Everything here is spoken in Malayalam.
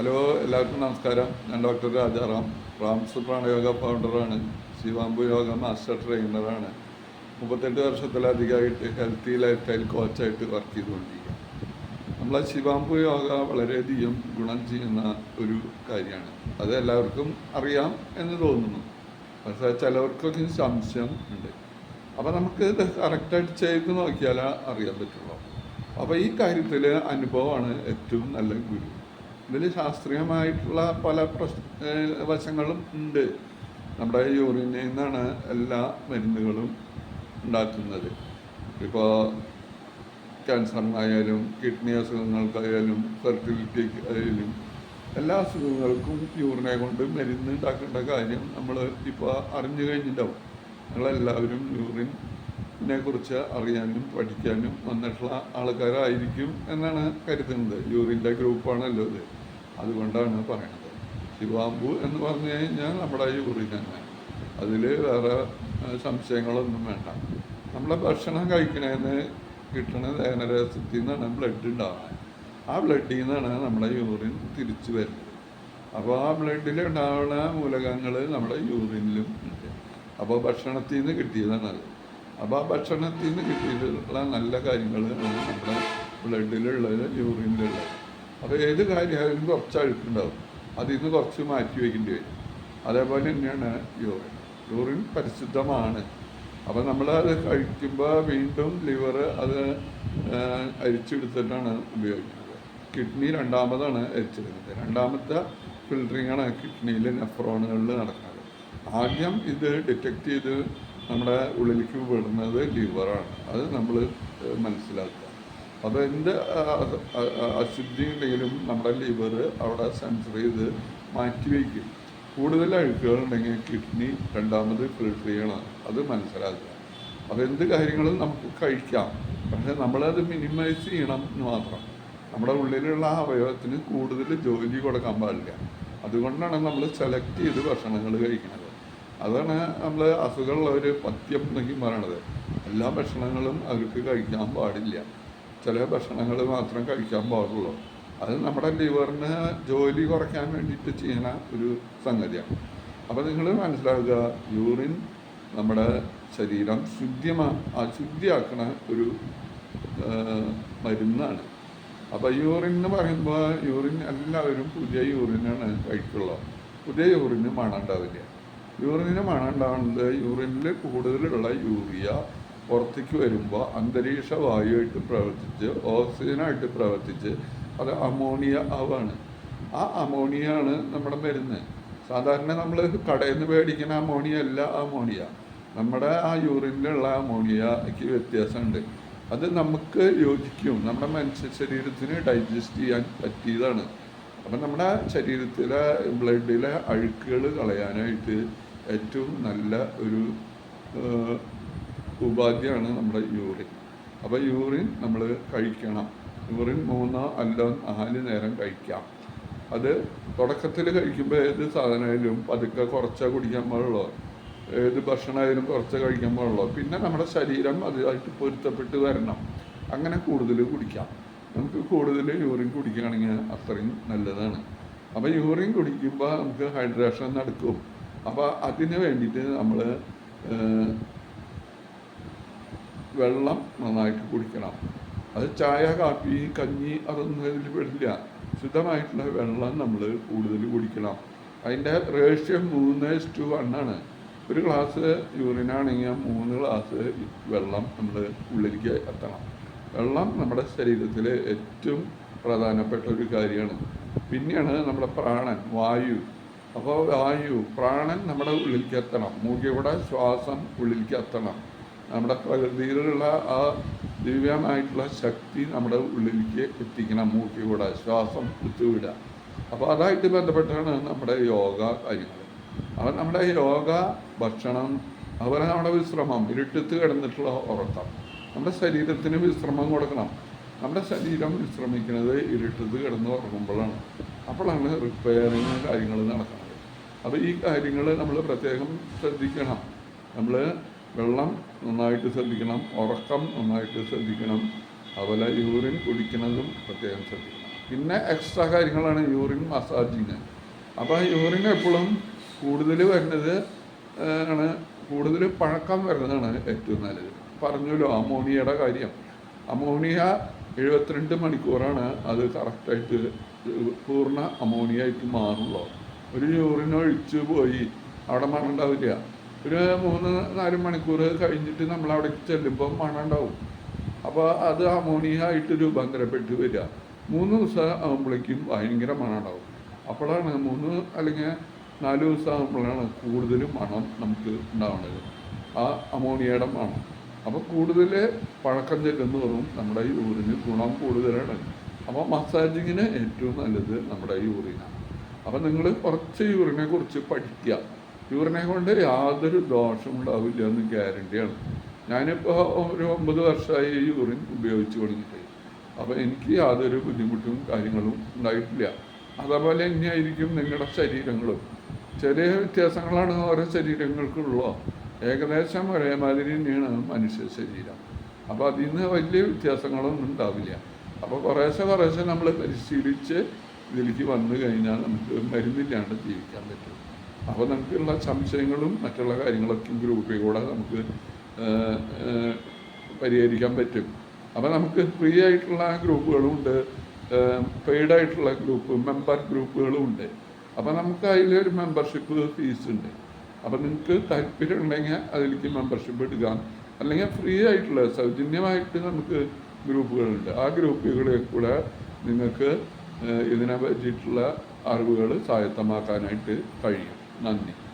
ഹലോ എല്ലാവർക്കും നമസ്കാരം. ഞാൻ ഡോക്ടർ രാജാറാം റാംസ് പ്രാണയോഗ ഫൗണ്ടറാണ് ശിവാംബു യോഗ മാസ്റ്റർ ട്രെയിനറാണ് മുപ്പത്തെട്ട് വർഷത്തിലധികമായിട്ട് ഹെൽത്തി ലൈഫ് സ്റ്റൈൽ കോച്ചായിട്ട് വർക്ക് ചെയ്തുകൊണ്ടിരിക്കുക നമ്മളെ ശിവാംബു യോഗ വളരെയധികം ഗുണം ചെയ്യുന്ന ഒരു കാര്യമാണ്. അത് എല്ലാവർക്കും അറിയാം എന്ന് തോന്നുന്നു. പക്ഷേ ചിലവർക്കൊക്കെ സംശയം ഉണ്ട്. അപ്പോൾ നമുക്ക് ഇത് കറക്റ്റായിട്ട് ചെയ്ത് നോക്കിയാലേ അറിയാൻ പറ്റുള്ളൂ. അപ്പോൾ ഈ കാര്യത്തിൽ അനുഭവമാണ് ഏറ്റവും നല്ല ഗുരു. ഇതിൽ ശാസ്ത്രീയമായിട്ടുള്ള പല പ്രശ് വശങ്ങളും ഉണ്ട്. നമ്മുടെ യൂറിനിൽ നിന്നാണ് എല്ലാ മരുന്നുകളും ഉണ്ടാക്കുന്നത്. ഇപ്പോൾ ക്യാൻസറിനായാലും കിഡ്നി അസുഖങ്ങൾക്കായാലും ഫെർട്ടിലിറ്റി ആയാലും എല്ലാ അസുഖങ്ങൾക്കും യൂറിനെ കൊണ്ട് മരുന്ന് ഉണ്ടാക്കേണ്ട കാര്യം നമ്മൾ ഇപ്പോൾ അറിഞ്ഞു കഴിഞ്ഞിട്ടുണ്ടാവും. നിങ്ങളെല്ലാവരും യൂറിനെ കുറിച്ച് അറിയാനും പഠിക്കാനും വന്നിട്ടുള്ള ആൾക്കാരായിരിക്കും എന്നാണ് കരുതുന്നത്. യൂറിന്റെ ഗ്രൂപ്പാണല്ലോ ഇത്. അതുകൊണ്ടാണ് പറയണത്. ശിവാംബു എന്ന് പറഞ്ഞു കഴിഞ്ഞാൽ നമ്മുടെ യൂറിൻ തന്നെ. അതിൽ വേറെ സംശയങ്ങളൊന്നും വേണ്ട. നമ്മളെ ഭക്ഷണം കഴിക്കണേന്ന് കിട്ടണ ദേഹനരസത്തിൽ നിന്നാണ് ബ്ലഡ് ഉണ്ടാവുന്നത് ആ ബ്ലഡിൽ നിന്നാണ് നമ്മുടെ യൂറിൻ തിരിച്ചു വരുന്നത്. അപ്പോൾ ആ ബ്ലഡിൽ ഉണ്ടാവുന്ന മൂലകങ്ങൾ നമ്മുടെ യൂറിനിലും ഉണ്ട്. അപ്പോൾ ഭക്ഷണത്തിൽ നിന്ന് കിട്ടിയതാണ് അത് അപ്പോൾ ആ ഭക്ഷണത്തിൽ നിന്ന് കിട്ടിയിട്ടുള്ള നല്ല കാര്യങ്ങൾ നമ്മുടെ ബ്ലഡിലുള്ളത് യൂറിനിലുള്ളത് അപ്പോൾ ഏത് കാര്യമായാലും കുറച്ച് അഴുക്കുണ്ടാവും. അതിൽ നിന്ന് കുറച്ച് മാറ്റി വയ്ക്കേണ്ടി വരും. അതേപോലെ തന്നെയാണ് യൂറിൻ യൂറിൻ പരിശുദ്ധമാണ്. അപ്പോൾ നമ്മൾ അത് കഴിക്കുമ്പോൾ വീണ്ടും ലിവർ അത് അരിച്ചെടുത്തിട്ടാണ് ഉപയോഗിക്കുന്നത്. കിഡ്നി രണ്ടാമതാണ് അരിച്ചെടുക്കുന്നത്. രണ്ടാമത്തെ ഫിൽറ്ററിങ്ങാണ് കിഡ്നിയിൽ നെഫ്രോണുകളിൽ നടക്കുന്നത്. ആദ്യം ഇത് ഡിറ്റക്ട് ചെയ്ത് നമ്മുടെ ഉള്ളിലേക്ക് വിടുന്നത് ലിവറാണ് അത് നമ്മൾ മനസ്സിലാക്കുക. അപ്പോൾ എന്ത് ആ, ആ, ആ, അശുദ്ധി ഉണ്ടെങ്കിലും നമ്മുടെ ലിവർ അവിടെ സെൻസർ ചെയ്ത് മാറ്റി വയ്ക്കും. കൂടുതൽ അഴുക്കുകൾ ഉണ്ടെങ്കിൽ കിഡ്നി രണ്ടാമത് ഫിൽട്ടർ ചെയ്യണം അത് മനസ്സിലാക്കുക. അപ്പോൾ എന്ത് കാര്യങ്ങളും നമുക്ക് കഴിക്കാം. പക്ഷെ നമ്മളത് മിനിമൈസ് ചെയ്യണം എന്ന് മാത്രം. നമ്മുടെ ഉള്ളിലുള്ള അവയവത്തിന് കൂടുതൽ ജോലി കൊടുക്കാൻ പാടില്ല. അതുകൊണ്ടാണ് നമ്മൾ സെലക്ട് ചെയ്ത് ഭക്ഷണങ്ങൾ കഴിക്കുന്നത്. അതാണ് നമ്മൾ അസുഖമുള്ളവർ പത്യം എന്നൊക്കെ പറയണത്. എല്ലാ ഭക്ഷണങ്ങളും അവർക്ക് കഴിക്കാൻ പാടില്ല. ചില ഭക്ഷണങ്ങൾ മാത്രം കഴിക്കാൻ പാടുള്ളൂ. അത് നമ്മുടെ ലിവറിന് ജോലി കുറയ്ക്കാൻ വേണ്ടിയിട്ട് ചെയ്യുന്ന ഒരു സംഗതിയാണ്. അപ്പോൾ നിങ്ങൾ മനസ്സിലാക്കുക യൂറിൻ നമ്മുടെ ശരീരം ശുദ്ധിമാ അശുദ്ധിയാക്കണ ഒരു മരുന്നാണ്. അപ്പോൾ യൂറിൻ എന്ന് പറയുമ്പോൾ യൂറിൻ എല്ലാവരും പുതിയ യൂറിനാണ് കഴിക്കുള്ളൂ. പുതിയ യൂറിന് മണം ഉണ്ടാവില്ല യൂറിന് മണം ഉണ്ടാകുന്നത് യൂറിനിൽ കൂടുതലുള്ള യൂറിയ പുറത്തേക്ക് വരുമ്പോൾ അന്തരീക്ഷ വായുവായിട്ട് പ്രവർത്തിച്ച് ഓക്സിജനായിട്ട് പ്രവർത്തിച്ച് അത് അമോണിയ ആവാണ്. ആ അമോണിയ ആണ് നമ്മുടെ മരുന്ന്. സാധാരണ നമ്മൾ കടയിൽ നിന്ന് മേടിക്കുന്ന അമോണിയ അല്ല അമോണിയ. നമ്മുടെ ആ യൂറിനിലുള്ള അമോണിയക്ക് വ്യത്യാസമുണ്ട്. അത് നമുക്ക് യോജിക്കും. നമ്മുടെ മനുഷ്യ ശരീരത്തിന് ഡൈജസ്റ്റ് ചെയ്യാൻ പറ്റിയതാണ്. അപ്പം നമ്മുടെ ശരീരത്തിലെ ബ്ലഡിലെ അഴുക്കുകൾ കളയാനായിട്ട് ഏറ്റവും നല്ല ഒരു ഉപാധിയാണ് നമ്മുടെ യൂറിൻ. അപ്പോൾ യൂറിൻ നമ്മൾ കഴിക്കണം. യൂറിൻ മൂന്നോ അല്ലോ നാല് നേരം കഴിക്കാം. അത് തുടക്കത്തിൽ കഴിക്കുമ്പോൾ ഏത് സാധനമായാലും പതുക്കെ കുറച്ചേ കുടിക്കാൻ പാടുള്ളൂ. ഏത് ഭക്ഷണമായാലും കുറച്ച് കഴിക്കാൻ പാടുള്ളൂ. പിന്നെ നമ്മുടെ ശരീരം അതുമായിട്ട് പൊരുത്തപ്പെട്ട് വരണം. അങ്ങനെ കൂടുതൽ കുടിക്കാം. നമുക്ക് കൂടുതൽ യൂറിൻ കുടിക്കുകയാണെങ്കിൽ അത്രയും നല്ലതാണ്. അപ്പോൾ യൂറിൻ കുടിക്കുമ്പോൾ നമുക്ക് ഹൈഡ്രേഷൻ നടക്കും. അപ്പോൾ അതിന് വേണ്ടിയിട്ട് നമ്മൾ വെള്ളം നന്നായിട്ട് കുടിക്കണം. അത് ചായ കാപ്പി കഞ്ഞി അതൊന്നും ഇതിൽ പെടില്ല. ശുദ്ധമായിട്ടുള്ള വെള്ളം നമ്മൾ കൂടുതൽ കുടിക്കണം. അതിന്റെ റേഷ്യം മൂന്ന് ടു വണ്ണാണ് ഒരു ഗ്ലാസ് യൂറിനാണെങ്കിൽ മൂന്ന് ഗ്ലാസ് വെള്ളം നമ്മൾ ഉള്ളിലേക്ക് എത്തണം. വെള്ളം നമ്മുടെ ശരീരത്തിൽ ഏറ്റവും പ്രധാനപ്പെട്ട ഒരു കാര്യമാണ്. പിന്നെയാണ് നമ്മുടെ പ്രാണൻ വായു. അപ്പോൾ വായു പ്രാണൻ നമ്മുടെ ഉള്ളിലേക്ക് എത്തണം മൂക്കിലൂടെ ശ്വാസം ഉള്ളിലേക്ക് എത്തണം നമ്മുടെ പ്രകൃതിയിലുള്ള ആ ദിവ്യമായിട്ടുള്ള ശക്തി നമ്മുടെ ഉള്ളിലേക്ക് എത്തിക്കണം. മൂക്കിലൂടെ ശ്വാസം കുത്തുവിടുക. അപ്പോൾ അതായിട്ട് ബന്ധപ്പെട്ടാണ് നമ്മുടെ യോഗ കാര്യങ്ങൾ അപ്പം നമ്മുടെ യോഗ ഭക്ഷണം അതുപോലെ നമ്മുടെ വിശ്രമം ഇരുട്ടത്ത് കിടന്നിട്ടുള്ള ഉറക്കം. നമ്മുടെ ശരീരത്തിന് വിശ്രമം കൊടുക്കണം. നമ്മുടെ ശരീരം വിശ്രമിക്കുന്നത് ഇരുട്ടത്ത് കിടന്ന് ഉറങ്ങുമ്പോഴാണ്. അപ്പോഴാണ് റിപ്പയറിങ് കാര്യങ്ങൾ നടക്കുന്നത്. അപ്പോൾ ഈ കാര്യങ്ങൾ നമ്മൾ പ്രത്യേകം ശ്രദ്ധിക്കണം. നമ്മൾ വെള്ളം നന്നായിട്ട് ശ്രദ്ധിക്കണം ഉറക്കം നന്നായിട്ട് ശ്രദ്ധിക്കണം അതുപോലെ യൂറിൻ കുടിക്കുന്നതും പ്രത്യേകം ശ്രദ്ധിക്കണം. പിന്നെ എക്സ്ട്രാ കാര്യങ്ങളാണ് യൂറിൻ മസാജിങ് അപ്പോൾ യൂറിൻ എപ്പോഴും കൂടുതൽ വരുന്നത് ആണ് കൂടുതൽ പഴക്കം വരുന്നതാണ് ഏറ്റവും നല്ലത്. പറഞ്ഞല്ലോ അമോണിയയുടെ കാര്യം. അമോണിയ എഴുപത്തിരണ്ട് മണിക്കൂറാണ് അത് കറക്റ്റായിട്ട് പൂർണ അമോണിയ ആയിട്ട് മാറുള്ളൂ. ഒരു ഒഴിച്ച് പോയി. അവിടെ മണം ഉണ്ടാവില്ല. ഒരു മൂന്ന് നാല് മണിക്കൂർ കഴിഞ്ഞിട്ട് നമ്മൾ അവിടെ ചെല്ലുമ്പോൾ മണം ഉണ്ടാവും. അപ്പോൾ അത് അമോണിയ ആയിട്ട് രൂപാന്തരപ്പെട്ട് വരിക. മൂന്ന് ദിവസം ആകുമ്പോഴേക്കും ഭയങ്കര മണം ഉണ്ടാവും. അപ്പോഴാണ് മൂന്ന് അല്ലെങ്കിൽ നാല് ദിവസം ആകുമ്പോഴാണ് കൂടുതലും മണം നമുക്ക് ഉണ്ടാവുന്നത്. ആ അമോണിയയുടെ മണം. അപ്പോൾ കൂടുതൽ പഴക്കം ചെല്ലുന്നതോറും നമ്മുടെ യൂറിന് ഗുണം കൂടുതലാണ്. അപ്പോൾ മസാജിങ്ങിന് ഏറ്റവും നല്ലത് നമ്മുടെ യൂറിനാണ്. അപ്പോൾ നിങ്ങൾ കുറച്ച് യൂറിനെ കുറിച്ച് പഠിക്കുക യൂറിനെ കൊണ്ട് യാതൊരു ദോഷം ഉണ്ടാവില്ല എന്ന് ഗ്യാരണ്ടിയാണ് ഞാനിപ്പോൾ ഒരു ഒമ്പത് വർഷമായി യൂറിൻ ഉപയോഗിച്ചു തുടങ്ങിയിട്ട്. അപ്പോൾ എനിക്ക് യാതൊരു ബുദ്ധിമുട്ടും കാര്യങ്ങളും ഉണ്ടായിട്ടില്ല. അതേപോലെ തന്നെയായിരിക്കും നിങ്ങളുടെ ശരീരങ്ങളും. ചെറിയ വ്യത്യാസങ്ങളാണ് ഓരോ ശരീരങ്ങൾക്കുള്ളോ. ഏകദേശം ഒരേമാതിരി തന്നെയാണ് മനുഷ്യ ശരീരം. അപ്പോൾ അതിൽ നിന്ന് വലിയ വ്യത്യാസങ്ങളൊന്നും ഉണ്ടാവില്ല. അപ്പോൾ കുറേശ്ശെ കുറേശ്ശെ നമ്മൾ പരിശീലിച്ച് ഇതിലേക്ക് വന്നു കഴിഞ്ഞാൽ നമുക്ക് മരുന്നില്ലാണ്ട് ജീവിക്കാൻ പറ്റും. അപ്പോൾ നമുക്കുള്ള സംശയങ്ങളും മറ്റുള്ള കാര്യങ്ങളൊക്കെ ഗ്രൂപ്പിൽ കൂടെ നമുക്ക് പരിഹരിക്കാൻ പറ്റും. അപ്പോൾ നമുക്ക് ഫ്രീ ആയിട്ടുള്ള ഗ്രൂപ്പുകളുമുണ്ട് പെയ്ഡ് ആയിട്ടുള്ള ഗ്രൂപ്പ് മെമ്പർ ഗ്രൂപ്പുകളും ഉണ്ട്. അപ്പോൾ നമുക്ക് അതിലൊരു മെമ്പർഷിപ്പ് ഫീസ് ഉണ്ട്. അപ്പോൾ നിങ്ങൾക്ക് താല്പര്യം ഉണ്ടെങ്കിൽ അതിലേക്ക് മെമ്പർഷിപ്പ് എടുക്കാം. അല്ലെങ്കിൽ ഫ്രീ ആയിട്ടുള്ള സൗജന്യമായിട്ട് നമുക്ക് ഗ്രൂപ്പുകളുണ്ട് ആ ഗ്രൂപ്പുകളിൽ കൂടെ നിങ്ങൾക്ക് ഇതിനെ പറ്റിയിട്ടുള്ള അറിവുകൾ സ്വായത്തമാക്കാനായിട്ട് കഴിയും. നന്ദി.